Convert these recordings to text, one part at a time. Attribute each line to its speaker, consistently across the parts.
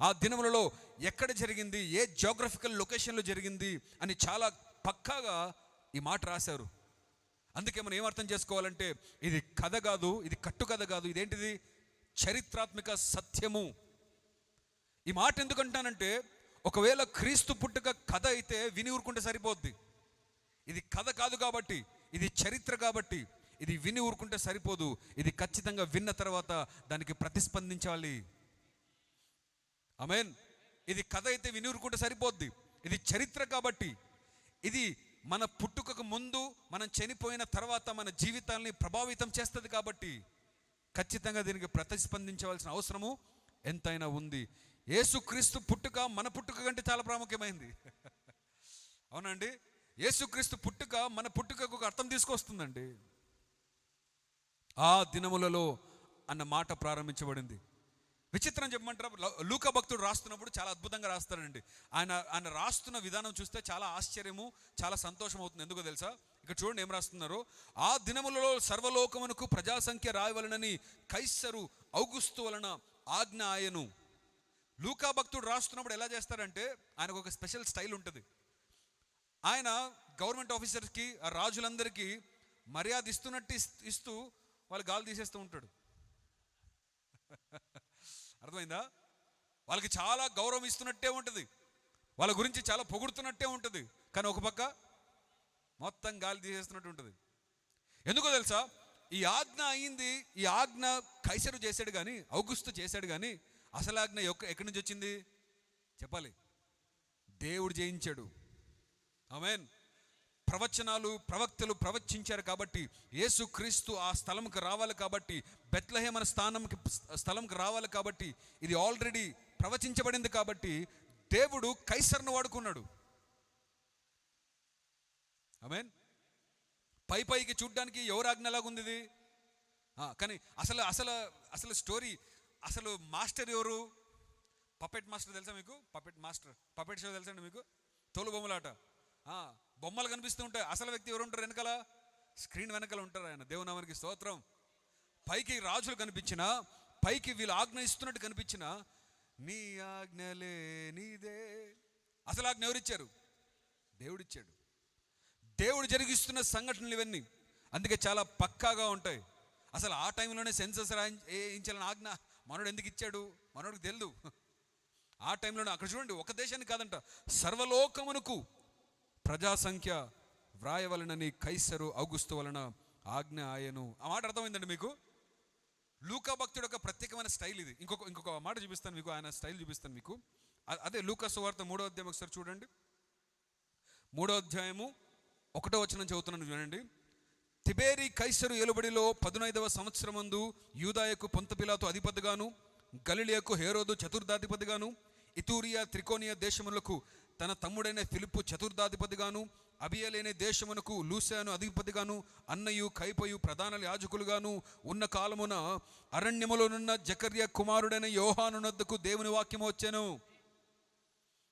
Speaker 1: ఆ దినములలో ఎక్కడ జరిగింది ఏ జోగ్రఫికల్ లొకేషన్లో జరిగింది అని చాలా పక్కాగా ఈ మాట రాశారు. అందుకే మనం ఏమర్థం చేసుకోవాలంటే ఇది కథ కాదు ఇది కట్టుకథ కాదు ఇదేంటిది? చరిత్రాత్మక సత్యము. ఈ మాట ఎందుకంటానంటే ఒకవేళ క్రీస్తు పుట్టుక కథ అయితే విని ఊరుకుంటే సరిపోద్ది. ఇది కథ కాదు కాబట్టి ఇది చరిత్ర కాబట్టి ఇది విని ఊరుకుంటే సరిపోదు. ఇది ఖచ్చితంగా విన్న తర్వాత దానికి ప్రతిస్పందించాలి. అమెన్ ఇది కథ అయితే వినూరుకుంటే సరిపోద్ది. ఇది చరిత్ర కాబట్టి ఇది మన పుట్టుకకు ముందు మనం చనిపోయిన తర్వాత మన జీవితాల్ని ప్రభావితం చేస్తుంది కాబట్టి ఖచ్చితంగా దీనికి ప్రతిస్పందించవలసిన అవసరము ఎంతైనా ఉంది. యేసుక్రీస్తు పుట్టుక మన పుట్టుక కంటే చాలా ప్రాముఖ్యమైంది. అవునండి? యేసుక్రీస్తు పుట్టుక మన పుట్టుకకు ఒక అర్థం తీసుకొస్తుందండి. ఆ దినములలో అన్న మాట ప్రారంభించబడింది. విచిత్రం చెప్పమంటారు? లూక భక్తుడు రాస్తున్నప్పుడు చాలా అద్భుతంగా రాస్తాడండి. ఆయన ఆయన రాస్తున్న విధానం చూస్తే చాలా ఆశ్చర్యము చాలా సంతోషం అవుతుంది. ఎందుకో తెలుసా? ఇక్కడ చూడండి ఏం రాస్తున్నారు? ఆ దినములలో సర్వలోకమునకు ప్రజా సంఖ్య రాయవలనని కైసరు ఔగుస్తు వలన ఆజ్ఞ ఆయను. లూకా భక్తుడు రాస్తున్నప్పుడు ఎలా చేస్తారంటే ఆయనకు ఒక స్పెషల్ స్టైల్ ఉంటుంది. ఆయన గవర్నమెంట్ ఆఫీసర్స్కి ఆ రాజులందరికీ మర్యాద ఇస్తున్నట్టు ఇస్తూ వాళ్ళు గాలి తీసేస్తూ ఉంటాడు. అర్థమైందా? వాళ్ళకి చాలా గౌరవం ఇస్తున్నట్టే ఉంటుంది. వాళ్ళ గురించి చాలా పొగుడుతున్నట్టే ఉంటుంది. కానీ ఒక పక్క మొత్తం గాలి తీసేస్తున్నట్టు ఉంటుంది. ఎందుకో తెలుసా? ఈ ఆజ్ఞ అయింది ఈ ఆజ్ఞ కైసరు చేశాడు కానీ ఔగుస్తు చేశాడు కానీ అసలు ఆజ్ఞ ఎక్క- ఎక్కడి నుంచి వచ్చింది? చెప్పాలి. దేవుడు జయించాడు. ఆమెన్. ప్రవచనాలు ప్రవక్తలు ప్రవచించారు కాబట్టి యేసుక్రీస్తు ఆ స్థలంకి రావాలి కాబట్టి బెత్లహేమన స్థానంకి స్థలంకి రావాలి కాబట్టి ఇది ఆల్రెడీ ప్రవచించబడింది కాబట్టి దేవుడు కైసర్ను వాడుకున్నాడు. మీన్ పై పైకి చూడ్డానికి ఎవరు ఆజ్ఞ ఇది? కానీ అసలు అసలు అసలు స్టోరీ అసలు మాస్టర్ ఎవరు? పపెట్ మాస్టర్ తెలుసా మీకు? పపెట్ మాస్టర్ పపెట్ షో తెలుసండి మీకు? తోలు బొమ్మలాట బొమ్మలు కనిపిస్తూ ఉంటాయి. అసలు వ్యక్తి ఎవరు ఉంటారు వెనకాల? స్క్రీన్ వెనకాల ఉంటారు ఆయన. దేవునామానికి స్తోత్రం. పైకి రాజులు కనిపించినా పైకి వీళ్ళు ఆజ్ఞ ఇస్తున్నట్టు కనిపించినా నీ ఆజ్ఞలే నీదే అసలు ఆజ్ఞ ఎవరిచ్చారు? దేవుడిచ్చాడు. దేవుడు జరిగిస్తున్న సంఘటనలు ఇవన్నీ అందుకే చాలా పక్కాగా ఉంటాయి. అసలు ఆ టైంలోనే సెన్సస్ రాయించాలని ఆజ్ఞ మనోడు ఎందుకు ఇచ్చాడు? మనోడికి తెలియదు ఆ టైంలోనే అక్కడ చూడండి ఒక దేశానికి కాదంట సర్వలోకమునకు ప్రజా సంఖ్య వ్రాయవలనని కైసరు ఔగుస్తు వలన ఆజ్ఞ ఆయను. ఆ మాట అర్థమైందండి మీకు? లూకా భక్తుడు ఒక ప్రత్యేకమైన స్టైల్ ఇది. ఇంకొక ఇంకొక మాట చూపిస్తాను మీకు ఆయన స్టైల్ చూపిస్తాను మీకు. అదే లూకా సువార్త మూడో అధ్యాయం ఒకసారి చూడండి. మూడో అధ్యాయము ఒకటో వచనం చదువుతున్నాను చూడండి. తిబేరి కైసరు ఏలుబడిలో పదునైదవ సంవత్సరమందు యూదాయకు పొంతపిలాతో అధిపతిగాను గలిలియకు హేరోదు చతుర్థాధిపతిగాను ఇతూరియా త్రికోనియా దేశములకు తన తమ్ముడైన ఫిలిప్పు చతుర్థాధిపతిగాను అభియలేని దేశమునకు లూసాను అధిపతిగాను అన్నయు కైపయు ప్రధాన యాజకులుగాను ఉన్న కాలమున అరణ్యములోనున్న జకర్య కుమారుడైన యోహానునద్దకు దేవుని వాక్యము వచ్చాను.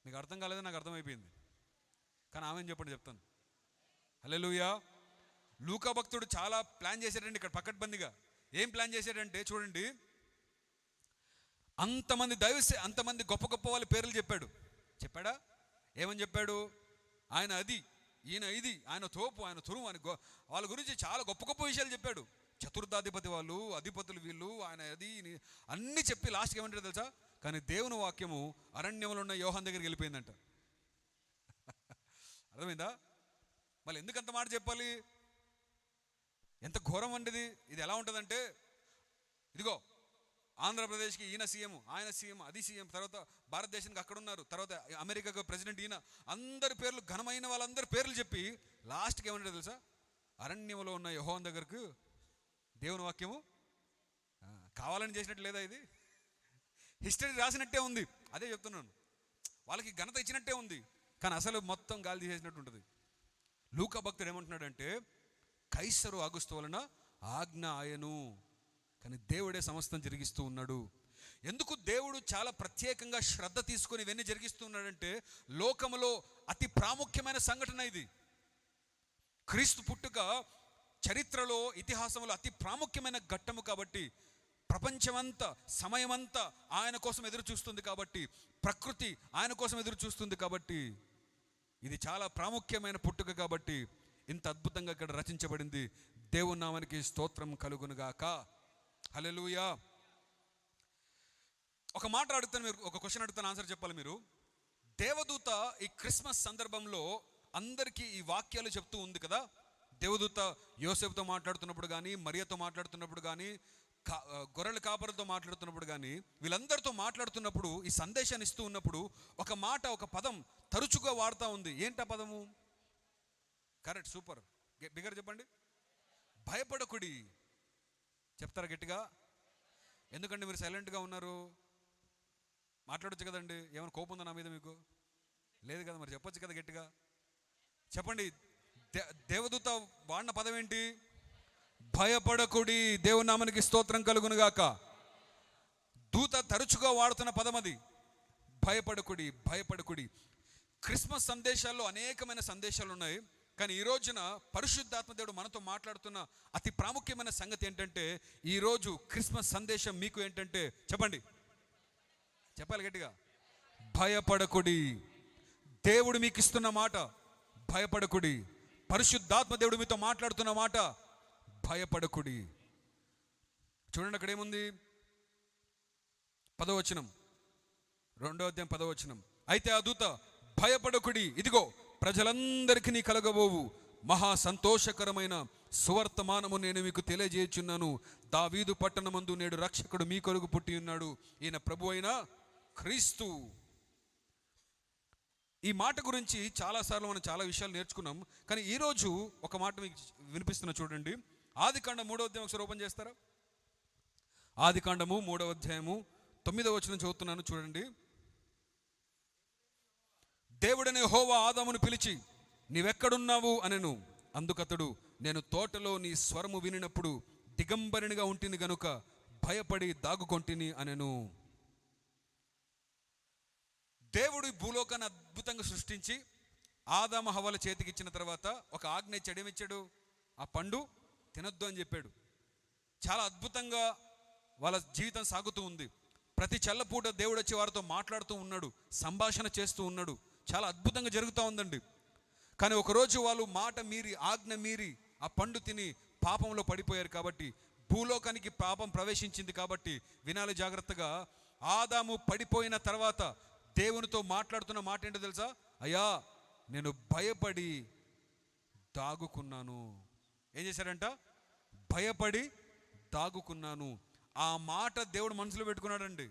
Speaker 1: మీకు అర్థం కాలేదని నాకు అర్థమైపోయింది. కానీ ఆమె చెప్పండి చెప్తాను. హల్లెలూయా. లూకా భక్తుడు చాలా ప్లాన్ చేశాడండి ఇక్కడ పకడ్బందీగా. ఏం ప్లాన్ చేశాడంటే చూడండి అంతమంది దైవ అంతమంది గొప్ప గొప్ప వాళ్ళ పేర్లు చెప్పాడు. చెప్పాడా? ఏమని చెప్పాడు? ఆయన అది ఈయన ఇది ఆయన తోపు ఆయన తురుము ఆయన వాళ్ళ గురించి చాలా గొప్ప గొప్ప విషయాలు చెప్పాడు. చతుర్థాధిపతి వాళ్ళు అధిపతులు వీళ్ళు ఆయన అది అన్ని అన్నీ చెప్పి లాస్ట్కి ఏమంటారు తెలుసా? కానీ దేవుని వాక్యము అరణ్యంలో ఉన్న యోహాన్ దగ్గరికి వెళ్ళిపోయిందంట. అర్థమైందా? మళ్ళీ ఎందుకు అంత మాట చెప్పాలి? ఎంత ఘోరం వంటిది? ఇది ఎలా ఉంటుందంటే ఇదిగో ఆంధ్రప్రదేశ్కి ఈయన సీఎం ఆయన సీఎం అది సీఎం తర్వాత భారతదేశానికి అక్కడ ఉన్నారు తర్వాత అమెరికాకు ప్రెసిడెంట్ ఈయన. అందరి పేర్లు ఘనమైన వాళ్ళందరి పేర్లు చెప్పి లాస్ట్కి ఏమంటారు తెలుసా? అరణ్యంలో ఉన్న యహోన్ దగ్గరకు దేవుని వాక్యము కావాలని చేసినట్టు లేదా ఇది? హిస్టరీ రాసినట్టే ఉంది. అదే చెప్తున్నాను. వాళ్ళకి ఘనత ఇచ్చినట్టే ఉంది. కానీ అసలు మొత్తం గాలి తీసేసినట్టు ఉంటుంది. లూక భక్తుడు ఏమంటున్నాడంటే కైసరు ఆగుస్తూ వలన ఆజ్ఞ ఆయను. దేవుడే సమస్తం జరిగిస్తూ ఉన్నాడు. ఎందుకు దేవుడు చాలా ప్రత్యేకంగా శ్రద్ధ తీసుకొని ఇవన్నీ జరిగిస్తున్నాడంటే లోకములో అతి ప్రాముఖ్యమైన సంఘటన ఇది. క్రీస్తు పుట్టుక చరిత్రలో ఇతిహాసంలో అతి ప్రాముఖ్యమైన ఘట్టము కాబట్టి ప్రపంచమంతా సమయమంతా ఆయన కోసం ఎదురు చూస్తుంది కాబట్టి ప్రకృతి ఆయన కోసం ఎదురు చూస్తుంది కాబట్టి ఇది చాలా ప్రాముఖ్యమైన పుట్టుక కాబట్టి ఇంత అద్భుతంగా ఇక్కడ రచించబడింది. దేవునామానికి స్తోత్రం కలుగునుగాక. హలెలుయా ఒక మాట అడుగుతాను మీరు ఒక క్వశ్చన్ అడుగుతాను ఆన్సర్ చెప్పాలి మీరు. దేవదూత ఈ క్రిస్మస్ సందర్భంలో అందరికీ ఈ వాక్యాలు చెప్తూ ఉంది కదా? దేవదూత యోసేపుతో మాట్లాడుతున్నప్పుడు కానీ మరియతో మాట్లాడుతున్నప్పుడు కానీ కా గొర్రెల కాపరులతో మాట్లాడుతున్నప్పుడు కానీ వీళ్ళందరితో మాట్లాడుతున్నప్పుడు ఈ సందేశాన్ని ఇస్తూ ఉన్నప్పుడు ఒక మాట ఒక పదం తరచుగా వాడుతూ ఉంది. ఏంటా పదము? Correct super. బిగర్ చెప్పండి. భయపడకుడి. చెప్తారా గట్టిగా? ఎందుకంటే మీరు సైలెంట్గా ఉన్నారు? మాట్లాడొచ్చు కదండి. ఏమైనా కోపం ఉందా నా మీద మీకు? లేదు కదా మరి చెప్పొచ్చు కదా గట్టిగా? చెప్పండి. దే- దేవదూత వాడిన పదం ఏంటి? భయపడకుడి దేవుని నామానికి స్తోత్రం కలుగునుగాక దూత తరచుగా వాడుతున్న పదం అది. భయపడకుడి భయపడకుడి. క్రిస్మస్ సందేశాల్లో అనేకమైన సందేశాలు ఉన్నాయి కానీ ఈ రోజున పరిశుద్ధాత్మ దేవుడు మనతో మాట్లాడుతున్న అతి ప్రాముఖ్యమైన సంగతి ఏంటంటే ఈ రోజు క్రిస్మస్ సందేశం మీకు ఏంటంటే చెప్పండి. చెప్పాలి గట్టిగా. భయపడకుడి. దేవుడు మీకు ఇస్తున్న మాట భయపడకుడి. పరిశుద్ధాత్మ దేవుడు మీతో మాట్లాడుతున్న మాట భయపడకుడి. చూడండి అక్కడ ఏముంది? పదవచనం. రెండో అధ్యాయం పదవచనం. అయితే ఆ దూత భయపడకుడి. ఇదిగో ప్రజలందరికీ నీ కలగబోవు. మహా సంతోషకరమైన సువర్తమానము నేను మీకు తెలియజేయుచున్నాను. దావీదు పట్టణమందు నేడు రక్షకుడు మీ కొరకు పుట్టి ఉన్నాడు. ఈయన ప్రభు అయిన క్రీస్తు. ఈ మాట గురించి చాలాసార్లు మనం చాలా విషయాలు నేర్చుకున్నాం. కానీ ఈరోజు ఒక మాట మీకు వినిపిస్తున్నా చూడండి. ఆది కాండ మూడో అధ్యాయం ఒకసారి ఓపెన్ చేస్తారా? ఆది కాండము మూడవ అధ్యాయము తొమ్మిదవ వచనం చదువుతున్నాను చూడండి. దేవుడనే హోవా ఆదామును పిలిచి నీవెక్కడున్నావు? అనెను. అందుకతడు నేను తోటలో నీ స్వరము వినినప్పుడు దిగంబరినిగా ఉంటుంది గనుక భయపడి దాగుకొంటిని అనెను. దేవుడు భూలోకాన్ని అద్భుతంగా సృష్టించి ఆదామ హవల చేతికి ఇచ్చిన తర్వాత ఒక ఆజ్ఞ చెడమిచ్చాడు ఆ పండు తినొద్దు అని చెప్పాడు. చాలా అద్భుతంగా వాళ్ళ జీవితం సాగుతూ ఉంది. ప్రతి చల్లపూట దేవుడు వచ్చి వారితో మాట్లాడుతూ ఉన్నాడు సంభాషణ చేస్తూ ఉన్నాడు. చాలా అద్భుతంగా జరుగుతూ ఉందండి. కానీ ఒకరోజు వాళ్ళు మాట మీరి ఆజ్ఞ మీరి ఆ పండు తిని పాపంలో పడిపోయారు కాబట్టి భూలోకానికి పాపం ప్రవేశించింది కాబట్టి వినాలి జాగ్రత్తగా. ఆదాము పడిపోయిన తర్వాత దేవునితో మాట్లాడుతున్న మాట ఏంటో తెలుసా? అయ్యా నేను భయపడి దాగుకున్నాను. ఏం చేశాడంట భయపడి దాగుకున్నాను. ఆ మాట దేవుడు మనసులో పెట్టుకున్నాడండి.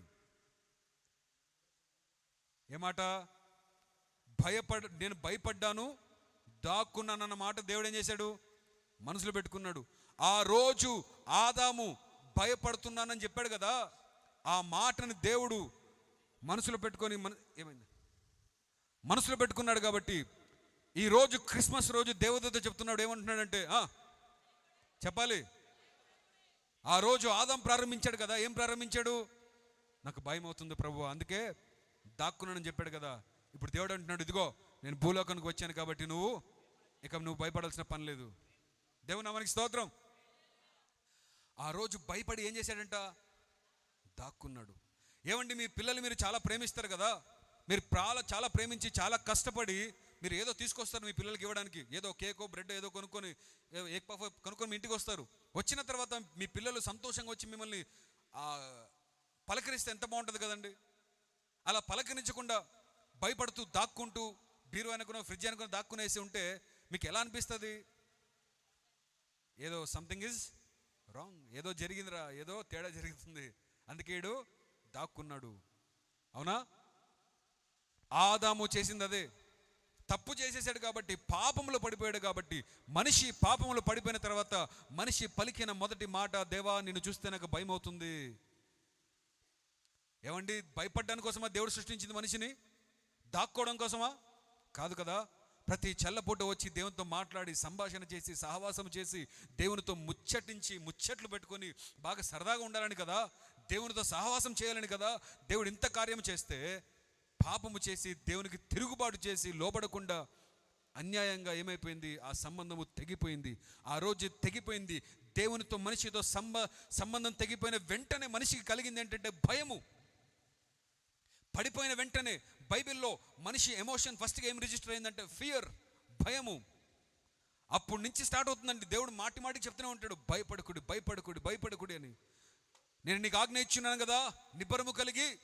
Speaker 1: ఏ మాట? భయపడ నేను భయపడ్డాను దాక్కున్నానన్న మాట దేవుడు ఏం చేశాడు? మనసులో పెట్టుకున్నాడు. ఆ రోజు ఆదాము భయపడుతున్నానని చెప్పాడు కదా ఆ మాటని దేవుడు మనసులో పెట్టుకొని మన ఏమైంది? మనసులో పెట్టుకున్నాడు కాబట్టి ఈ రోజు క్రిస్మస్ రోజు దేవదూత చెప్తున్నాడు ఏమంటున్నాడంటే చెప్పాలి? ఆ రోజు ఆదాం ప్రారంభించాడు కదా ఏం ప్రారంభించాడు? నాకు భయం అవుతుంది ప్రభు అందుకే దాక్కున్నానని చెప్పాడు కదా ఇప్పుడు దేవుడు అంటున్నాడు ఇదిగో నేను భూలోకానికి వచ్చాను కాబట్టి నువ్వు ఇక నువ్వు భయపడాల్సిన పని లేదు. దేవుని మనకి స్తోత్రం. ఆ రోజు భయపడి ఏం చేశాడంట? దాక్కున్నాడు. ఏమండి మీ పిల్లలు మీరు చాలా ప్రేమిస్తారు కదా? మీరు చాలా చాలా ప్రేమించి చాలా కష్టపడి మీరు ఏదో తీసుకొస్తారు మీ పిల్లలకి ఇవ్వడానికి. ఏదో కేకో బ్రెడ్ ఏదో కొనుక్కొని ఏక్ పఫ్ కొనుక్కొని మీ ఇంటికి వస్తారు. వచ్చిన తర్వాత మీ పిల్లలు సంతోషంగా వచ్చి మిమ్మల్ని పలకరిస్తే ఎంత బాగుంటుంది కదండి? అలా పలకరించకుండా భయపడుతూ దాక్కుంటూ బీరు అనుకున్న ఫ్రిడ్జ్ అనుకున్న దాక్కునేసి ఉంటే మీకు ఎలా అనిపిస్తుంది? ఏదో సంథింగ్ ఇస్ రాంగ్ ఏదో జరిగిందిరా ఏదో తేడా జరుగుతుంది. అందుకేడు దాక్కున్నాడు. అవునా? ఆదాము చేసింది అదే. తప్పు చేసేసాడు కాబట్టి పాపంలో పడిపోయాడు కాబట్టి మనిషి పాపంలో పడిపోయిన తర్వాత మనిషి పలికిన మొదటి మాట దేవా నిన్ను చూస్తే నాకు భయం అవుతుంది ఏమండి? భయపడ్డానికి కోసమా దేవుడు సృష్టించింది మనిషిని? దాక్కోవడం కోసమా? కాదు కదా. ప్రతి చెల్లపూట వచ్చి దేవునితో మాట్లాడి సంభాషణ చేసి సహవాసం చేసి దేవునితో ముచ్చటించి ముచ్చట్లు పెట్టుకొని బాగా సరదాగా ఉండాలని కదా. దేవునితో సహవాసం చేయాలని కదా. దేవుడు ఇంత కార్యం చేస్తే పాపము చేసి దేవునికి తిరుగుబాటు చేసి లోబడకుండా అన్యాయంగా ఏమైపోయింది? ఆ సంబంధము తెగిపోయింది. ఆ రోజు తెగిపోయింది. దేవునితో మనిషితో సంబ సంబంధం తెగిపోయిన వెంటనే మనిషికి కలిగింది ఏంటంటే భయము. పడిపోయిన వెంటనే బైబిల్లో మనిషి ఎమోషన్ ఫస్ట్గా ఏం రిజిస్టర్ అయిందంటే ఫియర్ భయము. అప్పుడు నుంచి స్టార్ట్ అవుతుందండి. దేవుడు మాటి మాటికి చెప్తూనే ఉంటాడు భయపడకుడి భయపడకుడి భయపడకుడి అని. నేను నీకు ఆజ్ఞ ఇచ్చున్నాను కదా నిబ్బరము కలిగి.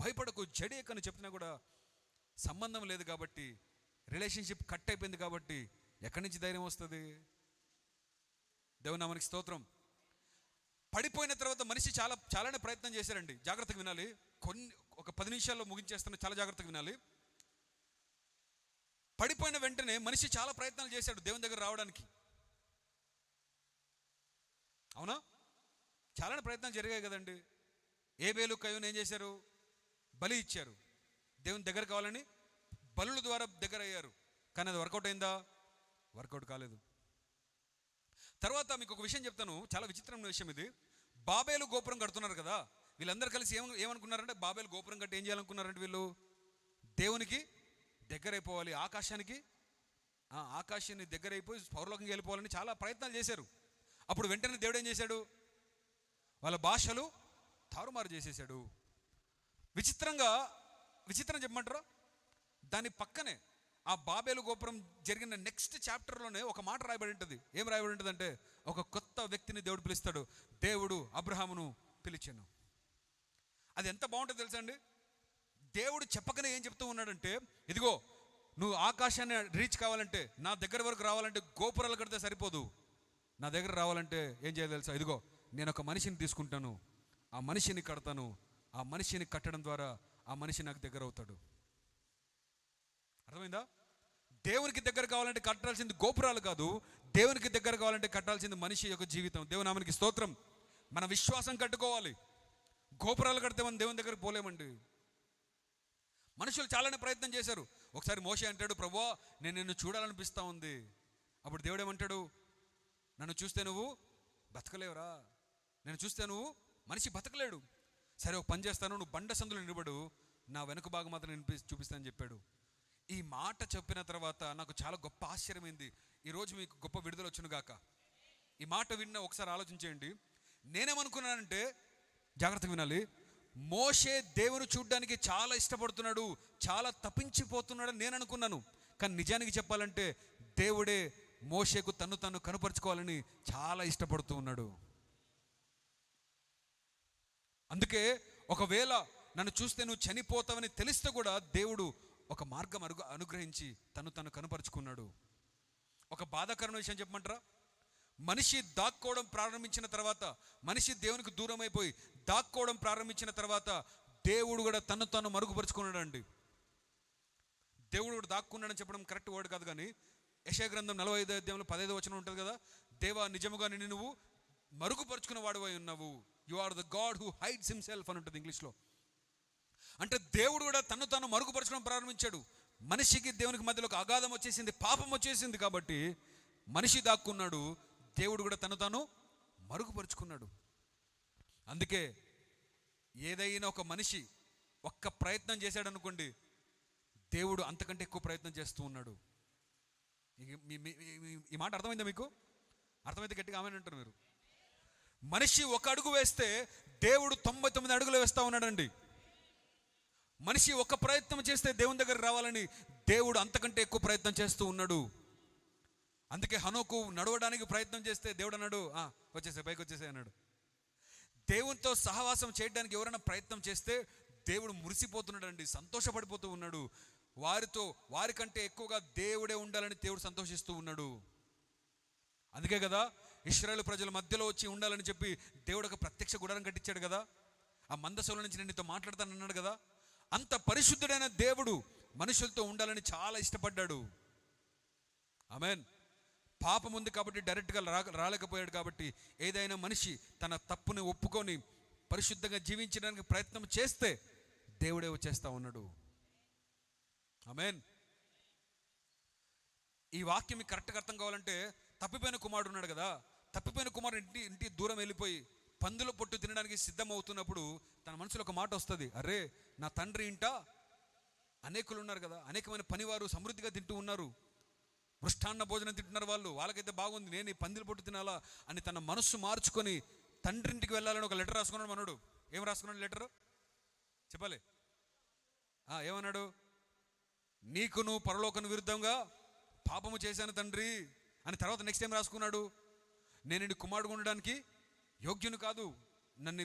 Speaker 1: భయపడకు జడేకని చెప్పినా కూడా సంబంధం లేదు కాబట్టి రిలేషన్షిప్ కట్ అయిపోయింది కాబట్టి ఎక్కడి నుంచి ధైర్యం వస్తుంది? దేవుని నామానికి స్తోత్రం. పడిపోయిన తర్వాత మనిషి చాలా చాలానే ప్రయత్నం చేశారండి జాగ్రత్తగా వినాలి. కొన్ని ఒక పది నిమిషాల్లో ముగించేస్తున్న చాలా జాగ్రత్తగా వినాలి. పడిపోయిన వెంటనే మనిషి చాలా ప్రయత్నాలు చేశాడు దేవుని దగ్గర రావడానికి. అవునా? చాలానే ప్రయత్నాలు జరిగాయి కదండి. ఏ వేలు కయ్యూని ఏం చేశారు? బలి ఇచ్చారు. దేవుని దగ్గర కావాలని బలుల ద్వారా దగ్గర అయ్యారు కానీ అది వర్కౌట్ అయిందా? వర్కౌట్ కాలేదు. తర్వాత మీకు ఒక విషయం చెప్తాను. చాలా విచిత్రమైన విషయం ఇది. బాబేలు గోపురం కడుతున్నారు కదా. వీళ్ళందరూ కలిసి ఏమ ఏమనుకున్నారంటే బాబేలు గోపురం కట్టి ఏం చేయాలనుకున్నారంటే వీళ్ళు? దేవునికి దగ్గరైపోవాలి ఆకాశానికి. ఆ, ఆకాశాన్ని దగ్గరైపోయి పౌరలోకంకి వెళ్ళిపోవాలని చాలా ప్రయత్నాలు చేశారు. అప్పుడు వెంటనే దేవుడు ఏం చేశాడు? వాళ్ళ భాషలు తారుమారు చేసేసాడు విచిత్రంగా విచిత్రం చెప్పమంటారా? దాని పక్కనే ఆ బాబేలు గోపురం జరిగిన నెక్స్ట్ చాప్టర్లోనే ఒక మాట రాయబడి ఉంటుంది. ఏం రాయబడి ఉంటుంది అంటే ఒక కొత్త వ్యక్తిని దేవుడు పిలుస్తాడు. దేవుడు అబ్రహామును పిలిచాను. అది ఎంత బాగుంటుందో తెలుసా అండి దేవుడు చెప్పకనే ఏం చెప్తూ ఉన్నాడంటే ఇదిగో నువ్వు ఆకాశాన్ని రీచ్ కావాలంటే నా దగ్గర వరకు రావాలంటే గోపురాలు కడితే సరిపోదు. నా దగ్గర రావాలంటే ఏం చేయాలి తెలుసా? ఇదిగో నేను ఒక మనిషిని తీసుకుంటాను. ఆ మనిషిని కడతాను. ఆ మనిషిని కట్టడం ద్వారా ఆ మనిషి నాకు దగ్గర అవుతాడు. అర్థమైందా? దేవునికి దగ్గర కావాలంటే కట్టాల్సింది గోపురాలు కాదు దేవునికి దగ్గర కావాలంటే కట్టాల్సింది మనిషి యొక్క జీవితం. దేవుని ఆమెకి స్తోత్రం. మన విశ్వాసం కట్టుకోవాలి. గోపురాలు కడితే మనం దేవుని దగ్గరికి పోలేమండి. మనుషులు చాలానే ప్రయత్నం చేశారు. ఒకసారి మోసే అంటాడు ప్రభో నేను నిన్ను చూడాలనిపిస్తా ఉంది. అప్పుడు దేవుడు ఏమంటాడు నన్ను చూస్తే నువ్వు బతకలేవురా. నేను చూస్తే నువ్వు మనిషి బతకలేడు. సరే ఒక పని చేస్తాను నువ్వు బండ సందులు నిలబడు. నా వెనుక భాగం మాత్రం నేను చూపిస్తానని చెప్పాడు. ఈ మాట చెప్పిన తర్వాత నాకు చాలా గొప్ప ఆశ్చర్యమైంది. ఈరోజు మీకు గొప్ప విడుదల వచ్చును గాక. ఈ మాట విన్న ఒకసారి ఆలోచించేయండి. నేనేమనుకున్నానంటే జాగ్రత్తగా వినాలి. మోషే దేవుని చూడ్డానికి చాలా ఇష్టపడుతున్నాడు చాలా తప్పించిపోతున్నాడని నేను అనుకున్నాను. కానీ నిజానికి చెప్పాలంటే దేవుడే మోషేకు తన్ను తను కనుపరుచుకోవాలని చాలా ఇష్టపడుతూ ఉన్నాడు. అందుకే ఒకవేళ నన్ను చూస్తే నువ్వు చనిపోతావని తెలిస్తే కూడా దేవుడు ఒక మార్గం అనుగ్రహించి తను తను కనుపరుచుకున్నాడు. ఒక బాధాకరమైన విషయం చెప్పమంటారా? మనిషి దాక్కోవడం ప్రారంభించిన తర్వాత మనిషి దేవునికి దూరం అయిపోయి దాక్కోవడం ప్రారంభించిన తర్వాత దేవుడు కూడా తను తను మరుగుపరుచుకున్నాడండి. దేవుడు కూడా దాక్కున్నాడని చెప్పడం కరెక్ట్ వర్డ్ కాదు కానీ యశగ్రంథం నలభై ఐదు అధ్యాయంలో పదహైదు వచనం ఉంటుంది కదా దేవా నిజముగా నిన్ను నువ్వు మరుగుపరుచుకున్న వాడువై ఉన్నావు. You are the God who hides himself అని ఉంటుంది ఇంగ్లీష్లో. అంటే దేవుడు కూడా తను తాను మరుగుపరచడం ప్రారంభించాడు. మనిషికి దేవునికి మధ్యలో ఒక అగాధం వచ్చేసింది పాపం వచ్చేసింది కాబట్టి మనిషి దాక్కున్నాడు దేవుడు కూడా తను తాను మరుగుపరుచుకున్నాడు. అందుకే ఏదైనా ఒక మనిషి ఒక్క ప్రయత్నం చేశాడు అనుకోండి దేవుడు అంతకంటే ఎక్కువ ప్రయత్నం చేస్తూ ఉన్నాడు. ఈ- మాట అర్థమైందా మీకు? అర్థమైతే గట్టిగా ఆమె అంటారు మీరు. మనిషి ఒక అడుగు వేస్తే దేవుడు తొంభై తొమ్మిది అడుగులు వేస్తూ ఉన్నాడండి. మనిషి ఒక ప్రయత్నం చేస్తే దేవుని దగ్గర రావాలని దేవుడు అంతకంటే ఎక్కువ ప్రయత్నం చేస్తూ ఉన్నాడు. అందుకే హనోకు నడవడానికి ప్రయత్నం చేస్తే దేవుడు అన్నాడు "ఆ, వచ్చేసే పైకి వచ్చేసే అన్నాడు. దేవునితో సహవాసం చేయడానికి ఎవరైనా ప్రయత్నం చేస్తే దేవుడు మురిసిపోతున్నాడండి సంతోషపడిపోతూ ఉన్నాడు. వారితో వారికంటే ఎక్కువగా దేవుడే ఉండాలని దేవుడు సంతోషిస్తూ ఉన్నాడు. అందుకే కదా ఇస్రాయల్ ప్రజల మధ్యలో వచ్చి ఉండాలని చెప్పి దేవుడు ఒక ప్రత్యక్ష గుడారం కట్టించాడు కదా. ఆ మందసంలో నుంచి నేను నీతో మాట్లాడతాను అన్నాడు కదా. అంత పరిశుద్ధుడైన దేవుడు మనుషులతో ఉండాలని చాలా ఇష్టపడ్డాడు. ఆమెన్. పాపం ఉంది కాబట్టి డైరెక్ట్గా రా రాలేకపోయాడు కాబట్టి ఏదైనా మనిషి తన తప్పుని ఒప్పుకొని పరిశుద్ధంగా జీవించడానికి ప్రయత్నం చేస్తే దేవుడే వచ్చేస్తా ఉన్నాడు. ఆమెన్ ఈ వాక్యం మీకు కరెక్ట్గా అర్థం కావాలంటే తప్పిపోయిన కుమారుడు ఉన్నాడు కదా తప్పిపోయిన కుమారుడు ఇంటి ఇంటి దూరం వెళ్ళిపోయి పందుల పొట్టు తినడానికి సిద్ధమవుతున్నప్పుడు తన మనసులో ఒక మాట వస్తుంది అరే నా తండ్రి ఇంట అనేకులు ఉన్నారు కదా అనేకమైన పనివారు సమృద్ధిగా తింటూ ఉన్నారు మృష్టాన్న భోజనం తింటున్నారు వాళ్ళు. వాళ్ళకైతే బాగుంది. నేను ఈ పందిరి పొట్టు తినాలా అని తన మనస్సు మార్చుకొని తండ్రింటికి వెళ్ళాలని ఒక లెటర్ రాసుకున్నాడు మనోడు. ఏం రాసుకున్నాడు లెటర్? చెప్పాలి. ఆ, ఏమన్నాడు? నువ్వు పరలోకన విరుద్ధంగా పాపము చేశాను తండ్రి అని తర్వాత నెక్స్ట్ టైం రాసుకున్నాడు? నేను నీ కుమారుడు ఉండడానికి యోగ్యుని కాదు. నన్ను ఈ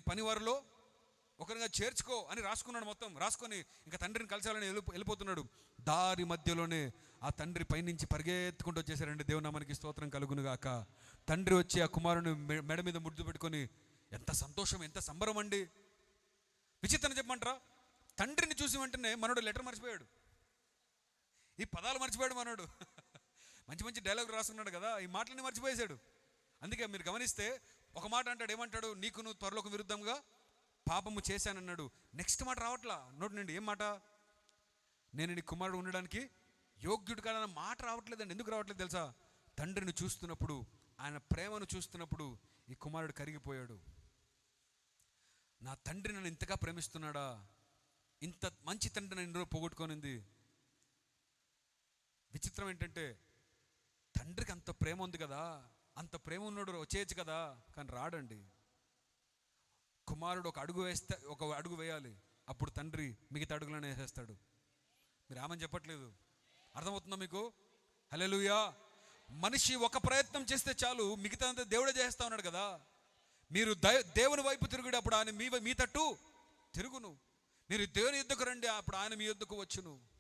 Speaker 1: ఒకరిగా చేర్చుకో అని రాసుకున్నాడు మొత్తం. రాసుకొని ఇంకా తండ్రిని కలిసాలని వెళ్ళి వెళ్ళిపోతున్నాడు. దారి మధ్యలోనే ఆ తండ్రి పైనుంచి పరిగెత్తుకుంటూ వచ్చేసారండి దేవునామానికి స్తోత్రం కలుగునుగాక. తండ్రి వచ్చి ఆ కుమారుని మెడ మీద ముద్దు పెట్టుకొని ఎంత సంతోషం ఎంత సంబరం అండి. విచిత్రం చెప్పమంటారా? తండ్రిని చూసి వెంటనే మనోడు లెటర్ మర్చిపోయాడు. ఈ పదాలు మర్చిపోయాడు మనోడు. మంచి మంచి డైలాగ్ రాసుకున్నాడు కదా ఈ మాటలని మర్చిపోయేశాడు. అందుకే మీరు గమనిస్తే ఒక మాట అంటాడు ఏమంటాడు? నీకు నువ్వు త్వరలోకి విరుద్ధంగా పాపము చేశానన్నాడు. నెక్స్ట్ మాట రావట్లా? నోటి నుండి ఏం మాట? నేను నీ కుమారుడు ఉండడానికి యోగ్యుడు కాదన్న మాట రావట్లేదండి. ఎందుకు రావట్లేదు తెలుసా? తండ్రిని చూస్తున్నప్పుడు ఆయన ప్రేమను చూస్తున్నప్పుడు ఈ కుమారుడు కరిగిపోయాడు. నా తండ్రి నన్ను ఇంతగా ప్రేమిస్తున్నాడా? ఇంత మంచి తండ్రి నన్ను ఎన్నో పోగొట్టుకొనింది? విచిత్రం ఏంటంటే తండ్రికి అంత ప్రేమ ఉంది కదా? అంత ప్రేమ ఉన్నాడు వచ్చేయచ్చు కదా? కానీ రాడండి. కుమారుడు ఒక అడుగు వేస్తే ఒక అడుగు వేయాలి. అప్పుడు తండ్రి మిగతా అడుగులను వేసేస్తాడు. మీరు ఏమని చెప్పట్లేదు. అర్థమవుతుందా మీకు? హలెలుయా మనిషి ఒక ప్రయత్నం చేస్తే చాలు మిగతా అంతా దేవుడే చేస్తా ఉన్నాడు కదా. మీరు దై- దేవుని వైపు తిరుగుడు అప్పుడు ఆయన మీ మీ తట్టు తిరుగును. మీరు దేవుని యుద్ధకు రండి అప్పుడు ఆయన మీ యుద్ధకు వచ్చును.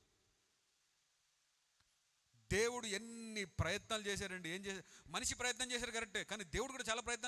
Speaker 1: దేవుడు ఎన్ని ప్రయత్నాలు చేశారండి ఏం చేశారు మనిషి ప్రయత్నం చేశారు కరెక్టే కానీ దేవుడు కూడా చాలా ప్రయత్నాలు